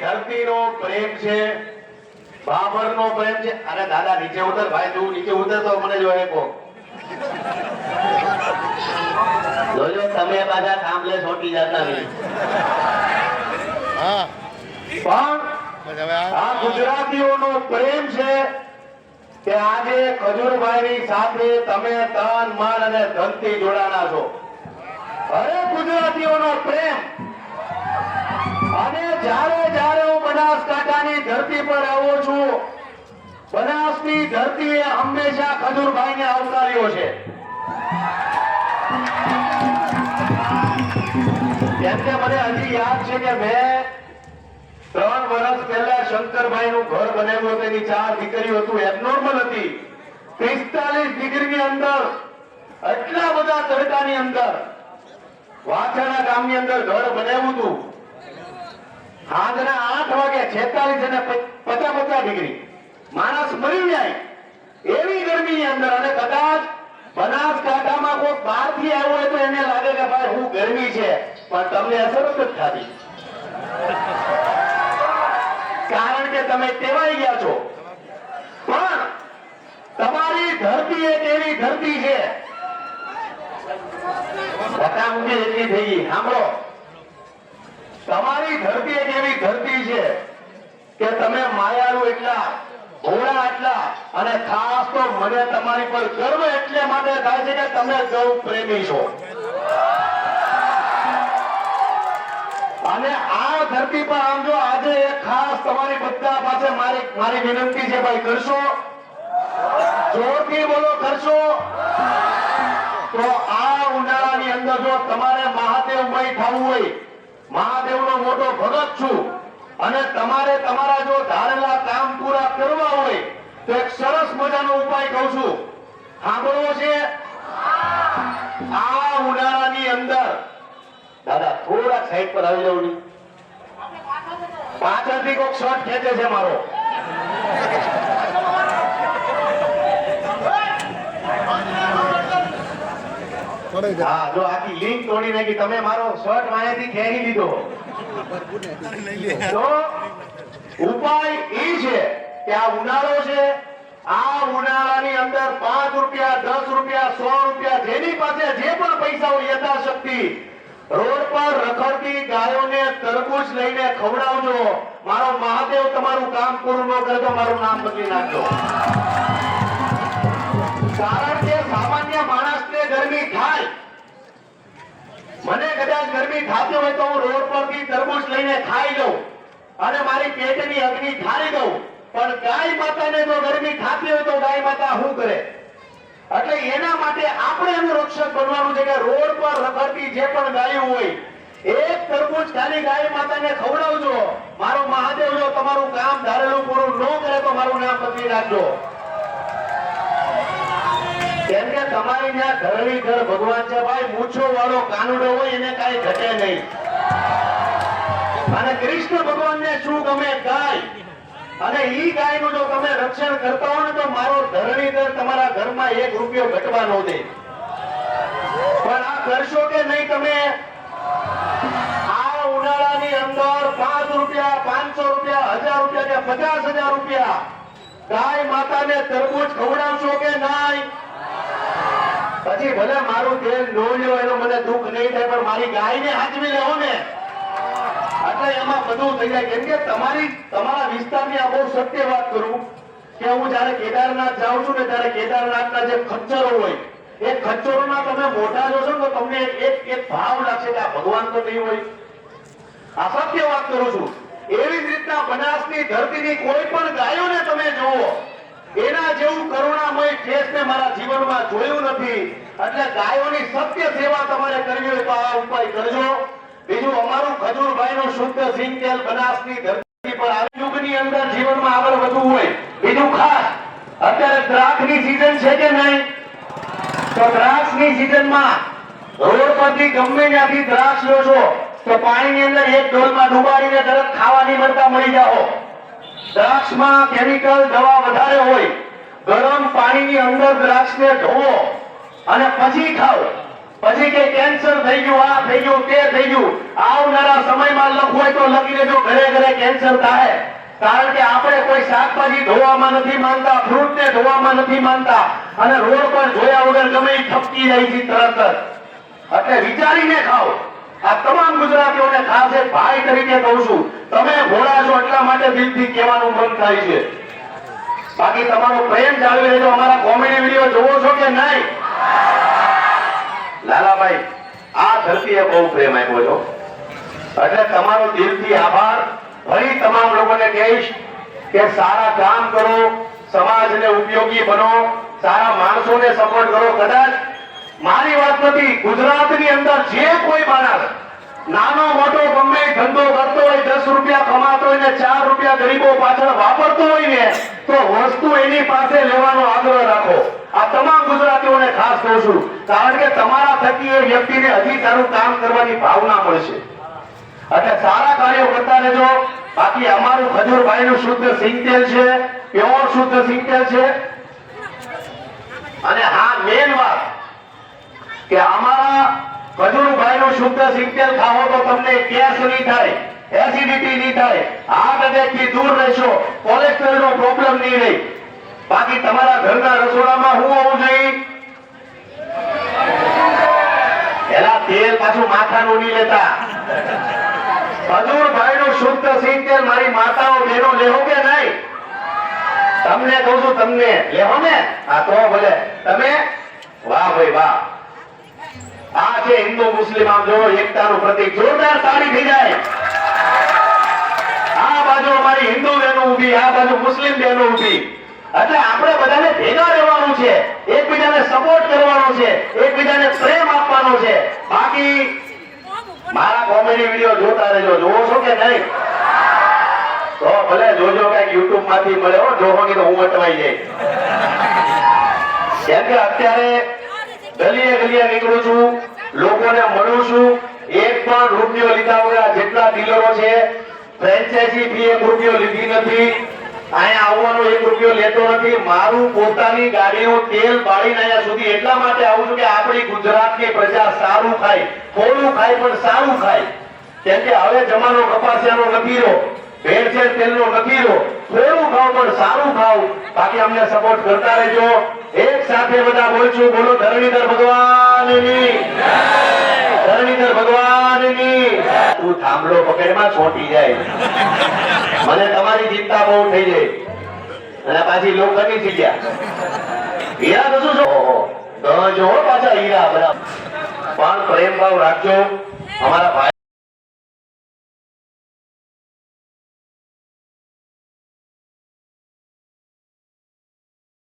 ધરતીનો પ્રેમ છે બાબરનો પ્રેમ છે. અરે દાદા નીચે ઉતર ભાઈ તું નીચે ઉતર તો મને જો કો જોજો તમે પાછા થાંભલે છોટી જતા નહીં. પણ આ ગુજરાતીઓનો પ્રેમ છે કે આજે ખજૂરભાઈની સાથે તમે તન મન અને ધનથી જોડાણા છો. અરે ગુજરાતીઓનો પ્રેમ! જ્યારે જ્યારે હું બનાસકાંઠાની ધરતી પર આવું છું, બનાસની ધરતીએ હંમેશા ખજૂરભાઈને આવકાર્યો છે. કેમ કે મને હજી યાદ છે કે મેં ત્રણ વર્ષ પહેલા શંકરભાઈ નું ઘર બનાવ્યું હતું, એની ચાર દીકરીઓ હતું એબનોર્મલ હતી. પિસ્તાલીસ ડિગ્રીની અંદર, એટલા બધા તડકાની અંદર, વાછાના ગામની અંદર ઘર બનાવ્યું હતું. સાંજના આઠ વાગે છેતાલીસ અને પચાસ પચાસ ડિગ્રી. માણસ મરી જાય. એવી ગરમીની અંદર અને કદાચ બનાસકાંઠામાં કોઈ બહારથી આવ્યો હોય તો એને લાગે કે ભાઈ હું ગરમી છે, પણ તમને અસર જ થતી. કારણ કે તમે ટેવાઈ ગયા છો. પણ તમારી ધરતી એક એવી ધરતી છે. બટા ઊંઘી એટલી થઈ ગઈ. સાંભળો. તમારી ધરતી એક એવી ધરતી છે કે તમે માયાળુ એટલા, ભોળા એટલા અને ખાસ તો મને તમારી પર ગર્વ એટલે માટે થાય છે કે તમે ગૌ પ્રેમી છો. અને આ ધરતી પર આમ જો આજે એક ખાસ તમારી બધા પાસે મારી મારી વિનંતી છે ભાઈ, કરશો? જોરથી બોલો, કરશો? તો આ ઉનાળાની અંદર જો તમારે મહાદેવ ભાઈ થવું હોય મહાદેવનો મોટો ભગત છું. અને તમારે તમારા જો ધારેલા કામ પૂરા કરવા હોય, તો એક સરસ મજાનો ઉપાય કહું છું. સાંભળવો છે આ ઉનાળાની અંદર, દાદા થોડા સાઈડ પર આવી જવું પાછળથી કોઈક શોર્ટ ખેંચે છે મારો. હા, જો આખી લિંક તોડી નાખી, તમે મારો શર્ટ માયાથી ખેરી લીધો. તો ઉપાય એ છે કે આ ઉનાળો છે, આ ઉનાળાની અંદર પાંચ રૂપિયા, દસ રૂપિયા, સો રૂપિયા, જેની પાસે જે પણ પૈસા હોય યથાશક્તિ, રોડ પર રખડતી ગાયોને તરબૂચ લઈને ખવડાવજો. મારો મહાદેવ તમારું કામ પૂરું ન કરે તો મારું નામ બદલી નાખજો. કારણ કે સામાન્ય માણસને ગરમી થાય કદાચ ગરમી થતી હોય તો હું રોડ પરથી તરબૂચ લઈને ખાઈ લઉં અને મારી પેટની અગ્નિ ઠારી દઉં. પણ ગાય માતાને જો ગરમી થતી હોય તો ગાય માતા શું કરે? એટલે એના માટે આપણે એનું રક્ષક બનવાનું છે કે રોડ પર રખડતી જે પણ ગાયો હોય, એક તરબૂચ ખાલી ગાય માતાને ખવડાવજો. મારો મહાદેવ જો તમારું કામ ધારેલું પૂરું ન કરે તો મારું નામ બદલી નાખજો. કેમ કે તમારી ત્યાં ઘરની ઘર ભગવાન છે, ભાઈ મૂછો વાળો કાનુડો હોય એને કાંઈ ઘટે નહીં. અને કૃષ્ણ ભગવાનને શું ગમે ગાય? અને ઈ ગાયનું જો તમે રક્ષણ કરતા હો ને તો મારો ધરણીધર તમારા ઘરમાં એક રૂપિયો ઘટવા ન દે. પણ આ કરશો કે નહીં તમે? આ ઉનાળાની અંદર પાંચ રૂપિયા, પાંચસો રૂપિયા, હજાર રૂપિયા કે પચાસ હજાર રૂપિયા ગાય માતાને તરબૂચ ખવડાવશો કે નહીં? પછી ભલે મારું તેલ નો એનો મને દુઃખ નહીં થાય, પણ મારી ગાયને હાચવી લેવો ને. એટલે એમાં બધું થઈ જાય. કેમ કે તમારી, તમારા વિસ્તારની આ બહુ સત્ય વાત કરું કે હું જયારે કેદારનાથ જાઉં છું ને ત્યારે કેદારનાથના જે ખચ્ચરો હોય, એ ખચ્ચરોના તમે મોટા જોશો તો તમને એક એક ભાવ લાગશે કે આ ભગવાન તો નહીં હોય. આ સત્ય વાત કરું છું. એવી જ રીતના બનાસની ધરતીની કોઈ પણ ગાયોને તમે જુઓ. એના જેવું કરુણામય ફેસ મેં મારા જીવનમાં જોયું નથી. એટલે ગાયોની સત્ય સેવા તમારે કરવી હોય તો આ ઉપાય કરજો. બીજું, અમારું ખજૂરભાઈનું શુદ્ધ સિંગ બનાસની ધરતી પર આ યુગની અંદર જીવનમાં આગળ વધવું હોય. બીજું ખાસ, અત્યારે દ્રાક્ષની સીઝન છે કે નહીં? તો દ્રાક્ષની સિઝનમાં રોડ પરથી ગમે ત્યાંથી દ્રાક્ષ લો છો તો પાણીની અંદર એક ડોલમાં ડુબાડીને તરત ખાવાની મળતા મળી જાઓ. દ્રાક્ષમાં કેમિકલ દવા વધારે હોય, ગરમ પાણીની અંદર દ્રાક્ષને ધોવો અને પછી ખાઓ. પછી કે કેન્સર થઈ ગયું, આ થઈ ગયું, તે થઈ ગયું. આવનારા સમયમાં લખવું તો લખી લેજો, ઘરે ઘરે કેન્સર થાય. કારણ કે આપણે કોઈ શાકભાજી ધોવામાં નથી માનતા ફ્રૂટ ને ધોવામાં નથી માનતા અને રોડ પર જોયા વગર ગમે થપકી જાય છે તરત જ. એટલે વિચારીને ખાઓ. આ તમામ ગુજરાતીઓને ખાસ એક ભાઈ તરીકે કહું છું, તમે ભોળા છો એટલા માટે દિલથી કહેવાનું મન થાય છે. બાકી તમારો પ્રેમ જાળવી રહેજો, અમારા કોમેડી વીડિયો જોવો છો કે નહીં? લાલાભાઈ, આ ધરતીએ બહુ પ્રેમ આપ્યો છો. એટલે તમારો દિલથી આભાર. ફરી તમામ લોકોને કહીશ કે સારા કામ કરો, સમાજને ઉપયોગી બનો, સારા માણસોને સપોર્ટ કરો. કદાચ મારી વાત નથી. ગુજરાતની અંદર જે કોઈ માણસ નાનો, મોટો, ગમે, ધંધો કરતો હોય, દસ રૂપિયા કમાતો હોય ને ચાર રૂપિયા ગરીબો પાછળ વાપરતો હોય ને, તો વસ્તુ એની પાસે લેવાનો આગ્રહ રાખો. આ તમામ ગુજરાતીઓને ખાસ કહું છું, કારણ કે તમારા થકી એ વ્યક્તિને હજી સારું કામ કરવાની ભાવના મળશે. એટલે સારા કાર્યો કરતા રહેજો. બાકી અમારું ખજૂરભાઈ નું શુદ્ધ સિંગતેલ છે, પ્યોર શુદ્ધ સિંગતેલ છે. અને હા મેન વાત કે અમારા ખજૂરભાઈ નું શુદ્ધ સિંગતેલ ખાવો તો તમને ગેસ નહીં થાય એસિડિટી નહીં થાય. હાર્ટ એટેકથી દૂર રહેશો કોલેસ્ટ્રોલ નો પ્રોબ્લેમ નહીં રહે. બાકી તમારા ઘરના રસોડામાં હું હોવું જોઈએ? એલા તેલ પાછું માથાનું નહીં લેતા. હજુરભાઈ નું શુદ્ધ સિંગતેલ મારી માતાઓ, બહેનો લેવો કે નહીં? તમને કહું છું તમને? લેવો ને? આ તો ભલે. તમે? વાહ ભાઈ વાહ. આ હિન્દુ મુસ્લિમ એકતાનું પ્રતિક જોરદાર તાળી થઈ જાય. આ બાજુ અમારી હિન્દુ બહેનો ઊભી, આ બાજુ મુસ્લિમ બહેનો ઊભી. એટલે આપણે બધાને ભેગા રહેવાનું છે, એકબીજાને સપોર્ટ કરવાનો છે, એકબીજાને પ્રેમ આપવાનો છે. બાકી મારા કોમેડી વીડિયો જોતા રહેજો. જોવો છો કે નહીં? તો ભલે જોજો, કંઈક યુટ્યુબમાંથી મળે હો જોવો કે હું અટવાઈ જાય કેમ કે અત્યારે ગલીએ ગલીએ નીકળું છું. લોકોને મળું છું. એક પણ રૂપિયો લીધા વગર જેટલા ડીલરો છે ફ્રેન્ચાઇઝી ફી એક રૂપિયો લીધી નથી. અહીંયા આવવાનો એક રૂપિયો લેતો નથી. મારું પોતાની ગાડીનું તેલ બાળીને અહીંયા સુધી એટલા માટે આવું છું કે આપણી ગુજરાતની પ્રજા સારું ખાય. થોડું ખાય પણ સારું ખાય. કેમ કે હવે જમાનો કપાસિયાનો નથી રહ્યો. ભેળસેળ તેલનો નથી લો. થોડું ખાવ પણ સારું ખાવ. બાકી અમને સપોર્ટ કરતા રહેજો. એક સાથે બધા બોલશું. બોલો ધરણીધર ભગવાનની. ધરણીધર ભગવાનની. તું થાંભલો પકડમાં છોટી જાય. મને તમારી ચિંતા બહુ થઈ જાય. અને પાછી લોકોની થઈ ગયા. હીરા કશું છો? ઓહો, જો પાછા હીરા બરાબર. પણ પ્રેમ ભાવ રાખજો. અમારા ભાઈ